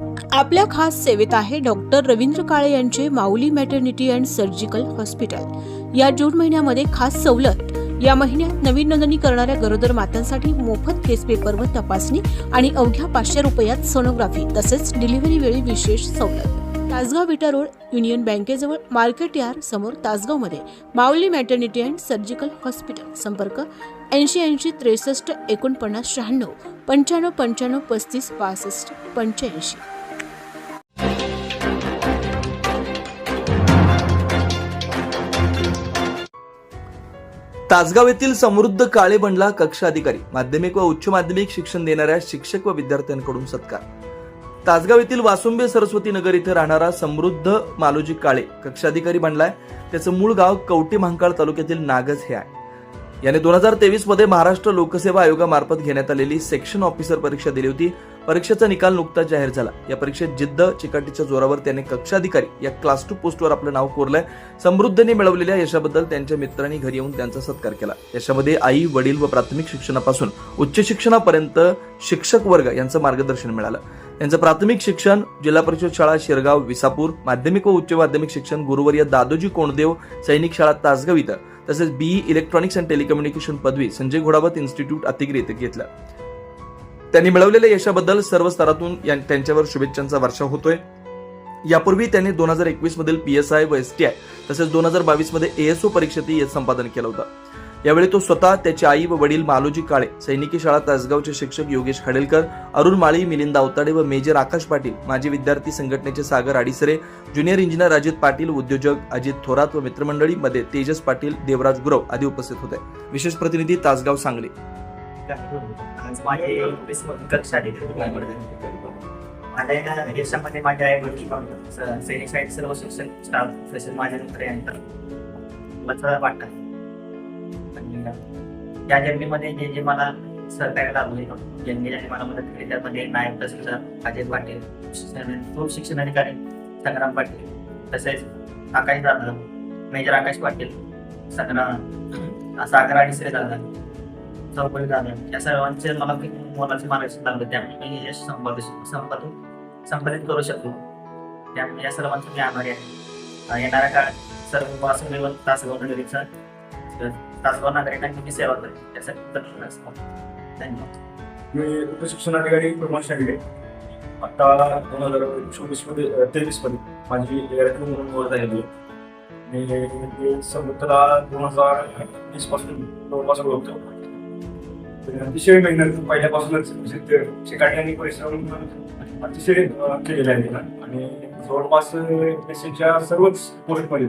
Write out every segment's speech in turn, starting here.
आपल्या खास सेवेत आहे डॉक्टर रवींद्र काळे यांचे Mauli maternity and surgical hospital या जून महिन्यामध्ये खास सवलत या महिन्यात नवीन नोंदणी करणाऱ्या गरोदर मातांसाठी मोफत केस पेपर व तपासणी आणि अवघ्या पाचशे रुपयात सोनोग्राफी तसेच डिलिव्हरी वेळी विशेष सवलत. तासगाव विटा रोड युनियन बँकेजवळ मार्केट यार्ड समोर तासगावमध्ये Mauli maternity and surgical hospital संपर्क ऐंशी ऐंशी त्रेसष्ट एकोणपन्नास शहाण्णव. पंच्याण्णव पंच्याण्णव पस्तीस पासष्ट पंच्याऐंशी. तासगाव येथील समृद्ध काळे बंडला कक्षाधिकारी माध्यमिक व उच्च माध्यमिक शिक्षण देणाऱ्या शिक्षक व विद्यार्थ्यांकडून सत्कार. तासगाव येथील वासुंबे सरस्वती नगर इथे राहणारा समृद्ध मालोजी काळे कक्षाधिकारी बनलाय. त्याचं मूळ गाव कवटी महांकाळ तालुक्यातील नागज हे आहे. याने दोन हजार तेवीसमध्ये महाराष्ट्र लोकसेवा आयोगामार्फत घेण्यात आलेली सेक्शन ऑफिसर परीक्षा दिली होती. परीक्षेचा निकाल नुकताच जाहीर झाला. या परीक्षेत जिद्द चिकाटीच्या जोरावर त्याने कक्षाधिकारी या क्लास टू पोस्टवर आपलं नाव कोरलंय. समृद्धने मिळवलेल्या यशाबद्दल त्यांच्या मित्रांनी घरी येऊन त्यांचा सत्कार केला. यशामध्ये आई वडील व प्राथमिक शिक्षणापासून उच्च शिक्षणापर्यंत शिक्षक वर्ग यांचं मार्गदर्शन मिळालं. यांचं प्राथमिक शिक्षण जिल्हा परिषद शाळा शिरगाव विसापूर माध्यमिक व उच्च माध्यमिक शिक्षण गुरुवर्य दादोजी कोंडदेव सैनिक शाळा तासगाव इथं तसेच बीई इलेक्ट्रॉनिक्स अँड टेलिकम्युनिकेशन पदवी संजय घोडावत इन्स्टिट्यूट अतिग्री येथे घेतलं. त्यांनी मिळवलेल्या यशाबद्दल सर्व स्तरातून त्यांच्यावर शुभेच्छांचा वर्षा होतोय. यापूर्वी त्यांनी दोन हजार एकवीस मधील पी एस आय व एस टी आय तसेच दोन हजार बावीसमध्ये एएसओ परीक्षेतही संपादन केलं होतं. यावेळी तो स्वतः त्याचे आई व वडील मालोजी काळे सैनिकी शाळा तासगावचे शिक्षक योगेश खाडेलकर अरुण माळी मिलिंद अवताडे व मेजर आकाश पाटील माजी विद्यार्थी संघटनेचे सागर आडिसरे ज्युनियर इंजिनियर अजित पाटील उद्योजक अजित थोरात व मित्रमंडळी मध्ये तेजस पाटील देवराज गुरव आदी उपस्थित होते. विशेष प्रतिनिधी तासगाव सांगली. माझ्या माझ्या सैनिक शाळेत सर्व शिक्षण स्टाफ तसेच माझ्या मित्र वाटतं. या जर्नीमध्ये जे जे मला सहकार्य लाभले ज्यांनी ज्यांनी मला मदत केली त्यामध्ये नायब तहसीलदार अजय पाटील शिक्षण- शिक्षण अधिकारी संग्राम पाटील तसेच आकाश दादा मेजर आकाश पाटील संग्राम सागर अडीसरे दादा चौपडी झालं या सर्वांचे मला खूप मोलाचे मार्गदर्शन लागलं त्यामुळे मी यश संपादित संपादित संपादित करू शकलो त्यामुळे या सर्वांचे मी आभारी आहे येणाऱ्या काळात सर्व वासुदेव तासगाव नगरीचा तासगाव नागरिकांची मी सेवा करेन त्यासाठी धन्यवाद असतो. धन्यवाद मी उपशिक्षणाधिकारी प्रमोद शागडे आता दोन हजार चोवीसमध्ये तेवीसमध्ये माझी रत्न म्हणून निवड झालेली आहे मी समुद्रा दोन हजार वीसपासून जवळपास होतो अतिशय मेहनत पहिल्यापासूनच ते शिकाटी आणि परिश्रम अतिशय अं, केलेले आहे आणि जवळपास देशाच्या सर्वच पोस्टमध्ये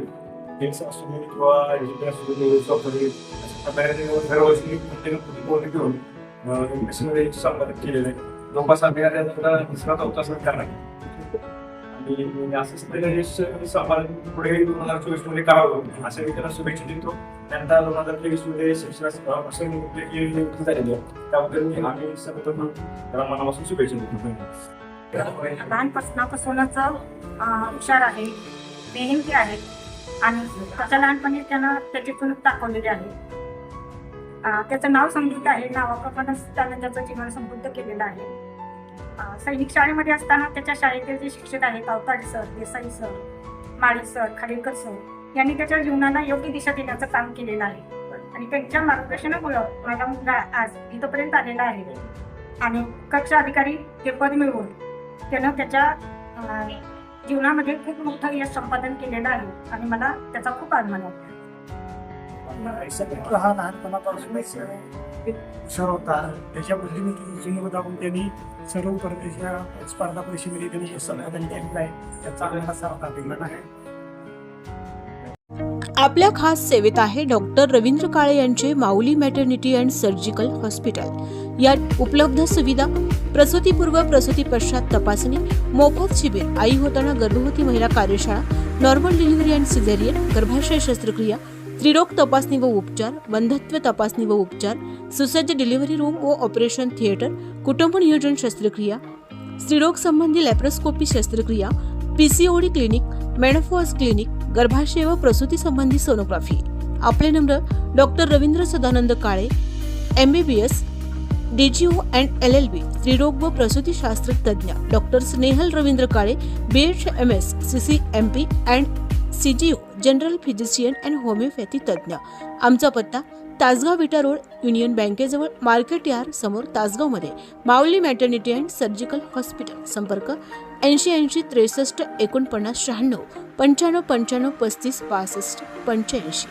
टेन्स असू दे किंवा एज्युकेशन असू दे सॉफ्टवेअर अशा प्रकारे दरवर्षी प्रत्येक पोस्ट घेऊन मध्ये संपादित केलेलं आहे जवळपास आम्ही आता दुसरा चौथा सरकार आहे आणि मी असं सगळं यश संपादन पुढे दोन हजार चोवीसमध्ये करावं असं मी त्याला शुभेच्छा देतो त्यानंतर दोन हजार तेवीसमध्ये शिक्षणास असं नियुक्ती झालेली आहे त्याबद्दल मी आम्ही सर्व त्याला मनापासून शुभेच्छा देतो लहानपणापासूनच अं, हुशार आहे मेहनती आहे. आणि त्याच्या लहानपणी त्यानं त्याची चूक दाखवलेली आहे. त्याचं नाव समृद्ध आहे. नावाप्रमाणेच त्यानं त्याचं जीवन समृद्ध केलेलं आहे. सैनिक शाळेमध्ये असताना त्याच्या शाळेतील जे शिक्षक आहेत Avatade sir Desai sir Mali sir Khadelkar sir यांनी त्याच्या जीवनाला योग्य दिशा देण्याचं काम केलेलं आहे. आणि त्यांच्या मार्गदर्शनामुळं माझा मुलगा आज इथंपर्यंत आलेला आहे. आणि कक्ष अधिकारी हे पद मिळवून त्यानं त्याच्या जीवनामध्ये खूप मोठं यश संपादन केलेलं आहे आणि मला त्याचा खूप अभिमान वाटतो सगळं हा लहानपणापासूनच एक हुशार होता. त्याच्या बुद्धिमत्तेची दाखवून त्यांनी सर्व परदेशा स्पर्धा परीक्षेमध्ये त्यांनी यश संपादन केलेलं आहे त्याचा आम्हाला सारखा अभिमान आहे. आपल्या खास सेवेत आहे डॉक्टर रवींद्र काळे यांचे Mauli maternity and surgical hospital यात उपलब्ध सुविधा प्रसूतीपूर्व प्रसूती पश्चात तपासणी मोफत शिबिर आई होताना गर्भवती महिला कार्यशाळा नॉर्मल डिलिव्हरी अँड सिझेरियन गर्भाशय शस्त्रक्रिया स्त्रीरोग तपासणी व उपचार बंधत्व तपासणी व उपचार सुसज्ज डिलिव्हरी रूम व ऑपरेशन थिएटर कुटुंब नियोजन शस्त्रक्रिया स्त्रीरोग संबंधी लॅप्रोस्कोपी शस्त्रक्रिया पीसीओडी क्लिनिक मेनोफॉस क्लिनिक गर्भाशय व प्रसूती संबंधी सोनोग्राफी आपले नम्र doctor Ravindra Sadanand Kale M B B S D G O and L L B स्त्रीरोग व प्रसूतीशास्त्र तज्ज्ञ doctor Snehal Ravindra Kale B H M S C C M P and C G general physician and homoeopathy तज्ज्ञ. आमचा पत्ता Tasgaon Vita road union बँकेजवळ market yard समोर तासगावमध्ये. Mauli maternity and surgical hospital. संपर्क ऐंशी ऐंशी त्रेसष्ट एकोणपन्नास शहाण्णव पंच्याण्णव पंच्याण्णव पस्तीस पासष्ट पंच्याऐंशी.